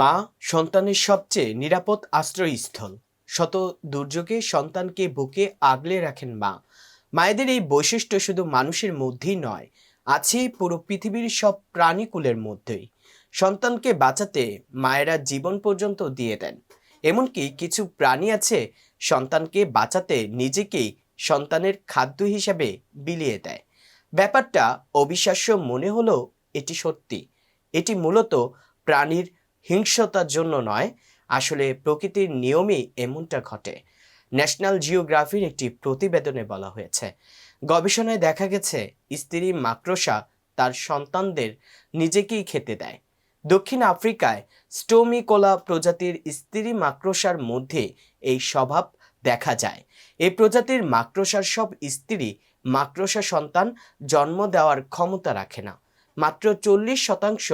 মা সন্তানের সবচেয়ে নিরাপদ আশ্রয়স্থল। শত দুর্যোগে সন্তানকে বুকে আগলে রাখেন মা। মায়েদের এই বৈশিষ্ট্য শুধু মানুষের মধ্যেই নয়, আছে পুরো পৃথিবীর সব প্রাণীকুলের মধ্যেই। সন্তানকে বাঁচাতে মায়েরা জীবন পর্যন্ত দিয়ে দেন। এমনকি কিছু প্রাণী আছে, সন্তানকে বাঁচাতে নিজেকেই সন্তানের খাদ্য হিসাবে বিলিয়ে দেয়। ব্যাপারটা অবিশ্বাস্য মনে হলেও এটি সত্যি। এটি মূলত প্রাণীর হিংসতার জন্য নয়, আসলে প্রকৃতির নিয়মেই এমনটা ঘটে। ন্যাশনাল জিওগ্রাফির একটি প্রতিবেদনে বলা হয়েছে, গবেষণায় দেখা গেছে, স্ত্রী মাকড়সা তার সন্তানদের নিজেকেই খেতে দেয়। দক্ষিণ আফ্রিকায় স্টোমিকোলা প্রজাতির স্ত্রী মাকড়সার মধ্যে এই স্বভাব দেখা যায়। এই প্রজাতির মাকড়সার সব স্ত্রী মাকড়সা সন্তান জন্ম দেওয়ার ক্ষমতা রাখে না। মাত্র চল্লিশ শতাংশ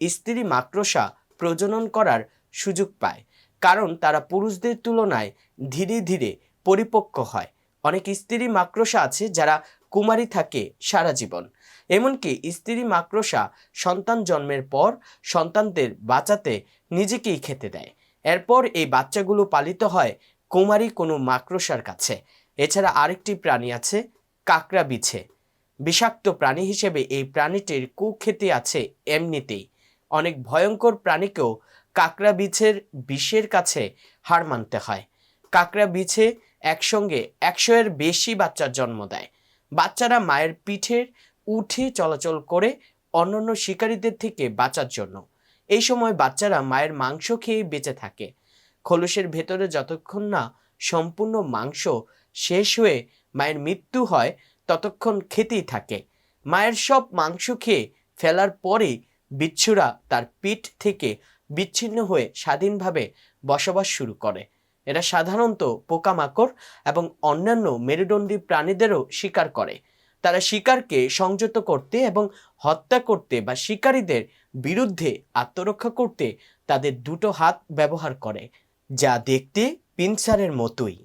স্ত্রী মাকড়সা প্রজনন করার সুযোগ পায়। কারণ তারা পুরুষদের তুলনায় ধীরে ধীরে পরিপক্ক হয়। অনেক স্ত্রী মাকড়সা আছে যারা কুমারী থাকে সারা জীবন। এমনকি স্ত্রী মাকড়সা সন্তান জন্মের পর সন্তানদের বাঁচাতে নিজেকেই খেতে দেয়। এরপর এই বাচ্চাগুলো পালিত হয় কুমারী কোনো মাকড়সার কাছে। এছাড়া আরেকটি প্রাণী আছে, কাকড়া বিছে। বিষাক্ত প্রাণী হিসেবে এই প্রাণীটির কুখ্যাতি আছে এমনিতেই। অনেক ভয়ঙ্কর প্রাণীকেও কাঁকড়া বিছের বিষের কাছে হার মানতে হয়। কাঁকড়া বিছে একসঙ্গে একশো এর বেশি বাচ্চার জন্ম দেয়। বাচ্চারা মায়ের পিঠের উঠে চলাচল করে অন্যান্য শিকারীদের থেকে বাঁচার জন্য। এই সময় বাচ্চারা মায়ের মাংস খেয়ে বেঁচে থাকে। খোলসের ভেতরে যতক্ষণ না সম্পূর্ণ মাংস শেষ হয়ে মায়ের মৃত্যু হয়, ততক্ষণ খেতেই থাকে। মায়ের সব মাংস খেয়ে ফেলার পরেই বিচ্ছুরা তার পিঠ থেকে বিচ্ছিন্ন হয়ে স্বাধীনভাবে বসবাস শুরু করে। এরা সাধারণত পোকামাকড় এবং অন্যান্য মেরুদণ্ডী প্রাণীদেরও শিকার করে। তারা শিকারকে সংযত করতে এবং হত্যা করতে বা শিকারীদের বিরুদ্ধে আত্মরক্ষা করতে তাদের দুটো হাত ব্যবহার করে, যা দেখতে পিনসারের মতোই।